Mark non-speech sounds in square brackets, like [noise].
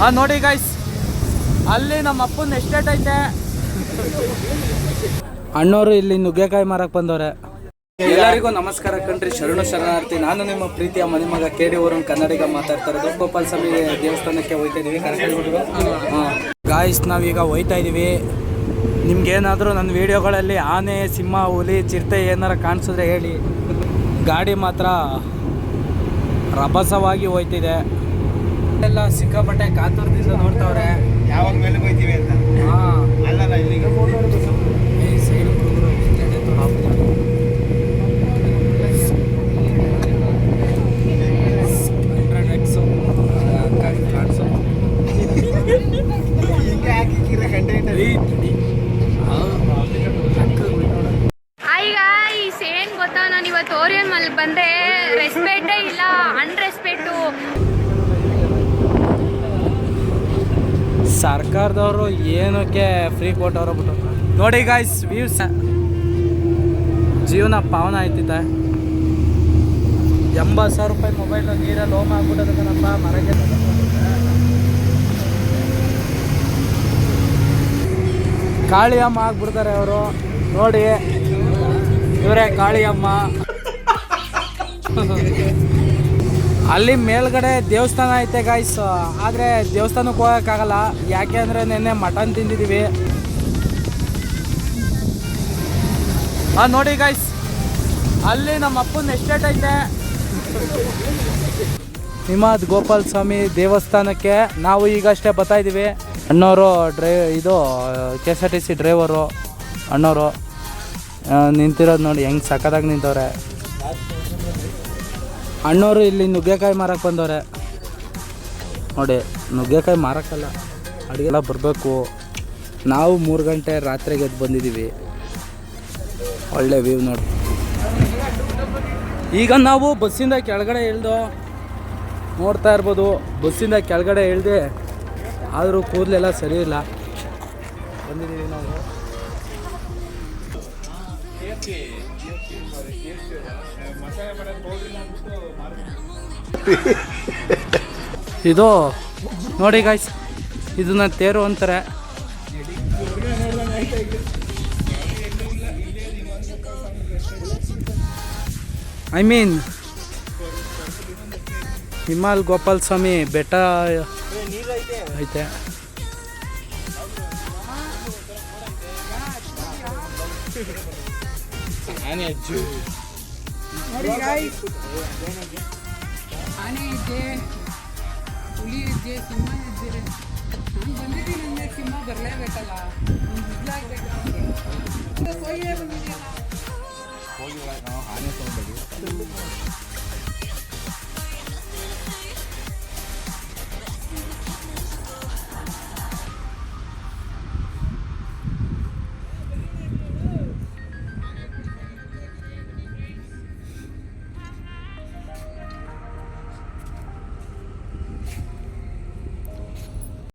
ಹಾಂ ನೋಡಿ ಗೈಸ್ ಅಲ್ಲಿ ನಮ್ಮ ಅಪ್ಪನ ಎಸ್ಟೇಟ್ ಐತೆ. ಅಣ್ಣವರು ಇಲ್ಲಿ ನುಗ್ಗೆಕಾಯಿ ಮಾರಕ್ ಬಂದವ್ರೆ. ಎಲ್ಲರಿಗೂ ನಮಸ್ಕಾರ ಕಣ್ರಿ ಶರಣು ಶರಣಾರ್ಥಿ. ನಾನು ನಿಮ್ಮ ಪ್ರೀತಿಯ ಮನೆ ಮಗ ಡಿ ಊರನ್ ಕನ್ನಡಿಗ ಮಾತಾಡ್ತಾರೆ ಇರೋದು. ಗೋಪಾಲ್ ಸ್ವಾಮಿ ದೇವಸ್ಥಾನಕ್ಕೆ ಹೋಯ್ತಾ ಇದೀವಿ ಗಾಯ್ಸ್ ನಾವೀಗ ಹೋಯ್ತಾ ಇದೀವಿ. ನಿಮ್ಗೇನಾದರೂ ನನ್ನ ವಿಡಿಯೋಗಳಲ್ಲಿ ಆನೆ ಸಿಂಹ ಹುಲಿ ಚಿರತೆ ಏನಾರ ಕಾಣಿಸಿದ್ರೆ ಹೇಳಿ. ಗಾಡಿ ಮಾತ್ರ ರಭಸವಾಗಿ ಹೋಯ್ತಿದೆ. ಎಲ್ಲ ಸಿಕ್ಕಾಪಟ್ಟೆ ಕಾತುರದಿಂದ ನೋಡ್ತಾವ್ರೆ. ಯಾವಾಗ ಮೇಲೆ ಹೋಯ್ತೀವಿ ಅಂತ? ಹಾಂ. ಅಲ್ಲಲ್ಲ ಇಲ್ಲಿಗೆ. ಈ ಸೈಡ್ ಬಂದೆ. ಎಡೆ ಇಲ್ಲ ಅನ್ ಹಂಡ್ರೆಡ್ ಎಕ್ಸು ಕಾಣ್- ಕಾಣ್ಸು. ಹಿಂಗೆ ಹಾಕಿಕ್ಕಿರ ಕಂಟೆಂಟ್ ರೀ, ತಡಿ. ಆ, ಅಕ್ಕ ಬಿಡೋಣ. ಹಾಯ್ ಗಾಯ್ಸ್ ಏನ್ ಗೊತ್ತಾ ನಾನು ಇವತ್ತು ಓರಿಯನ್ ಅಲ್ಲಿ ಬಂದೆ ರೆಸ್ಪೆಕ್ಟೇ ಇಲ್ಲ ಅನ್ರೆಸ್ಪೆಕ್ಟು ಸರ್ಕಾರದವರು ಏನಕ್ಕೆ ಫ್ರೀ ಕೊಟ್ಟವ್ರ ಬಿಟ್ಟು ನೋಡಿ ಗಾಯ್ಸ್ ವ್ಯೂಸ್ ಜೀವನ ಪಾವನ ಆಯ್ತಿದ್ದ ಎಂಬತ್ತು ಸಾವಿರ ರೂಪಾಯಿ ಮೊಬೈಲ್ ನೀರಲ್ಲಿ ಹೋಮ್ ಆಗ್ಬಿಟ್ಟದಪ್ಪ ಮರಗೆ ಕಾಳಿಯಮ್ಮ ಆಗ್ಬಿಡ್ತಾರೆ ಅವರು. ನೋಡಿ, ಇವರೇ ಕಾಳಿಯಮ್ಮ. [laughs] ಅಲ್ಲಿ ಮೇಲ್ಗಡೆ ದೇವಸ್ಥಾನ ಐತೆ ಗಾಯ್ಸ್ ಆದರೆ ದೇವಸ್ಥಾನಕ್ಕೆ ಹೋಗೋಕ್ಕಾಗಲ್ಲ. ಯಾಕೆ ಅಂದರೆ ನಿನ್ನೆ ಮಟನ್ ತಿಂದಿದ್ದೀವಿ. ಹಾಂ ನೋಡಿ ಗಾಯ್ಸ್ ಅಲ್ಲಿ ನಮ್ಮ ಅಪ್ಪನ ಎಸ್ಟೇಟ್ ಐತೆ. ಹಿಮಾದ್ ಗೋಪಾಲ್ ಸ್ವಾಮಿ ದೇವಸ್ಥಾನಕ್ಕೆ ನಾವು ಈಗಷ್ಟೇ ಬರ್ತಾ ಇದೀವಿ ಅಣ್ಣವರು ಡ್ರೈ, ಇದು K S R T C driver ಅಣ್ಣವರು ನಿಂತಿರೋದು ನೋಡಿ, ಹೆಂಗೆ ಸಕ್ಕದಾಗಿ ನಿಂತವ್ರೆ. ಅಣ್ಣವರು ಇಲ್ಲಿ ನುಗ್ಗೆಕಾಯಿ ಮಾರಕ್ಕೆ ಬಂದವ್ರೆ. ನೋಡಿ, ನುಗ್ಗೆಕಾಯಿ ಮಾರಕ್ಕಲ್ಲ. ಅಡುಗೆಲ್ಲ ಬರಬೇಕು. ನಾವು ಮೂರು ಗಂಟೆ ರಾತ್ರಿಗೆ ಎದ್ದು ಬಂದಿದ್ದೀವಿ. ಒಳ್ಳೆ ವ್ಯೂ ನೋಡಿ. ಈಗ ನಾವು ಬಸ್ಸಿಂದ ಕೆಳಗಡೆ ಇಳ್ದು ನೋಡ್ತಾ ಇರ್ಬೋದು. ಬಸ್ಸಿಂದ ಕೆಳಗಡೆ ಇಳ್ದೆ ಆದರೂ ಕೂದಲೆಲ್ಲ ಸರಿ ಇಲ್ಲ. ಬಂದಿದ್ದೀವಿ ನಾವು. [laughs] ಇದು ನೋಡಿ ಗಾಯ್ಸ್ ಇದನ್ನ ತೇರು ಅಂತಾರೆ. ಐ ಮೀನ್ ಹಿಮಾಲ್ ಗೋಪಾಲ್ ಸ್ವಾಮಿ ಬೆಟ್ಟ ಐತೆ. ಆನೆ ಇದೆ ಹುಲಿ ಇದೆ ಸಿಂಹ ಇದ್ದಿದೆ ನಾನು ಬಂದಿದ್ದೀನಿ ಅಂದ್ರೆ ಸಿಂಹ ಬರಲೇಬೇಕಲ್ಲ? ಒಂದು ಬಿಡ್ಲಾಗ್ಬೇಕು ಆನೆ ಬಂದಿದೆಯಲ್ಲ